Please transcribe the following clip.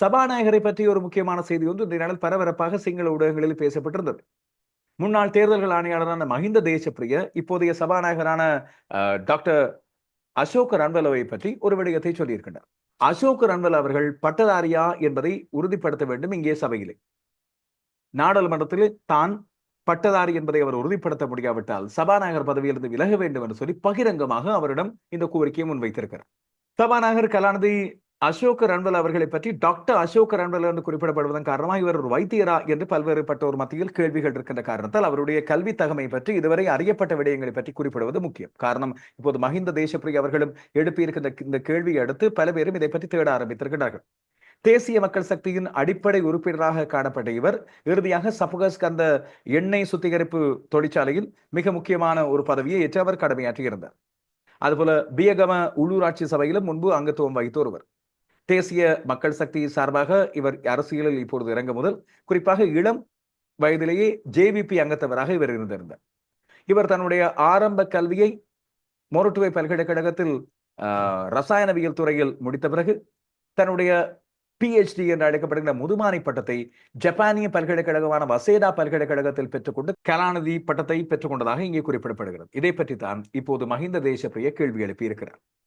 சபாநாயகரை பற்றி ஒரு முக்கியமான செய்தி ஒன்று இந்த நாளில் பரபரப்பாக சிங்கள ஊடகங்களில் பேசப்பட்டிருந்தது. முன்னாள் தேர்தல்கள் ஆணையாளரான மஹிந்த தேசப்பிரிய இப்போதைய சபாநாயகரான டாக்டர் அசோக் ரன்வலவை பற்றி ஒரு விடயத்தை சொல்லியிருக்கின்றார். அசோக் ரன்வல் அவர்கள் பட்டதாரியா என்பதை உறுதிப்படுத்த வேண்டும் இங்கே சபையிலே. நாடாளுமன்றத்தில் தான் பட்டதாரி என்பதை அவர் உறுதிப்படுத்த முடியாவிட்டால் சபாநாயகர் பதவியிலிருந்து விலக வேண்டும் என்று சொல்லி பகிரங்கமாக அவரிடம் இந்த கோரிக்கையை முன்வைத்திருக்கிறார். சபாநாயகர் கலாநிதி அசோக் ரன்வல் அவர்களை பற்றி டாக்டர் அசோக் ரன்வல் என்று குறிப்பிடப்படுவதன் காரணமாக இவர் ஒரு வைத்தியரா என்று பல்வேறுபட்டோர் மத்தியில் கேள்விகள் இருக்கின்ற காரணத்தால் அவருடைய கல்வி தகமை பற்றி இதுவரை அறியப்பட்ட விடயங்களை பற்றி குறிப்பிடுவது முக்கியம். காரணம் இப்போது மஹிந்த தேசப்பிரிய அவர்களும் எழுப்பியிருக்கின்ற இந்த கேள்வியை அடுத்து பல பேரும் இதை பற்றி தேட ஆரம்பித்திருக்கிறார்கள் தேசிய மக்கள் சக்தியின் அடிப்படை உறுப்பினராக காணப்பட்ட இவர் இறுதியாக சபுகஸ்க் அந்த எண்ணெய் சுத்திகரிப்பு தொழிற்சாலையில் மிக முக்கியமான ஒரு பதவியை ஏற்று அவர் கடமையாற்றியிருந்தார். அதுபோல பியகம உள்ளூராட்சி சபையிலும் முன்பு அங்கத்துவம் வகித்து ஒருவர் தேசிய மக்கள் சக்தி சார்பாக இவர் அரசியலில் இப்பொழுது இறங்க முதல் குறிப்பாக இளம் வயதிலேயே ஜேவிபி அங்கத்தவராக இவர் இருந்திருந்தார். இவர் தன்னுடைய ஆரம்ப கல்வியை மொரட்டுவை பல்கலைக்கழகத்தில் ஆஹ், ரசாயனவியல் துறையில் முடித்த பிறகு தன்னுடைய பிஹெச்டி என்று அழைக்கப்படுகிற முதுமானி பட்டத்தை ஜப்பானிய பல்கலைக்கழகமான வசேதா பல்கலைக்கழகத்தில் பெற்றுக்கொண்டு கலாநிதி பட்டத்தை பெற்றுக்கொண்டதாக இங்கே குறிப்பிடப்படுகிறது. இதை பற்றி தான் இப்போது மஹிந்த தேசப்பிரிய கேள்வி எழுப்பியிருக்கிறார்.